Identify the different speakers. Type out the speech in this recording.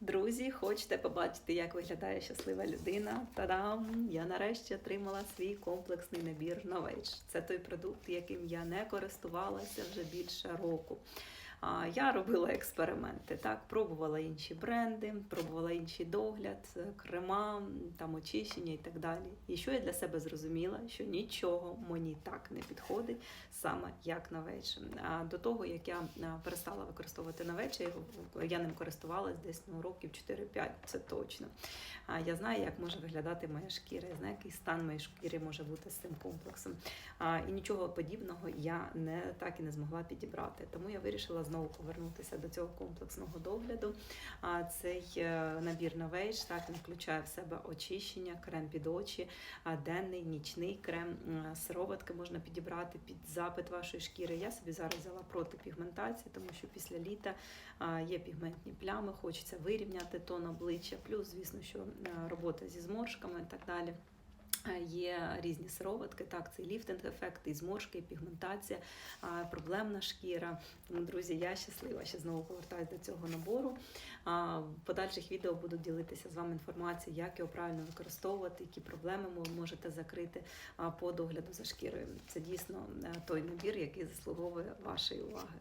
Speaker 1: Друзі, хочете побачити, як виглядає щаслива людина? Та-дам! Я нарешті отримала свій комплексний набір Novage. Це той продукт, яким я не користувалася вже більше року. Я робила експерименти, так, пробувала інші бренди, пробувала інший догляд, е, крема, там очищення і так далі. І що я для себе зрозуміла, що нічого мені так не підходить, саме як Novage. А до того, як я перестала використовувати його- я ним користувалась десь ну, років 4-5, це точно. А я знаю, як може виглядати моя шкіра, я знаю, який стан моєї шкіри може бути з цим комплексом. А, і нічого подібного я не так і не змогла підібрати. Тому я вирішила знову повернутися до цього комплексного догляду. А цей е, набір Novage, так він включає в себе очищення, крем під очі, денний, нічний крем, сироватки можна підібрати під запит вашої шкіри. Я собі зараз взяла проти пігментації, тому що після літа є пігментні плями, хочеться вирівняти тон обличчя, плюс, звісно, що е, робота зі зморшками і так далі. Є різні сироватки, так, це ліфтинг-ефект, і зморшки, і пігментація, проблемна шкіра. Тому, друзі, я щаслива, що знову повертаюся до цього набору. В подальших відео буду ділитися з вами інформацією, як його правильно використовувати, які проблеми ви можете закрити по догляду за шкірою. Це дійсно е, той набір, який заслуговує вашої уваги.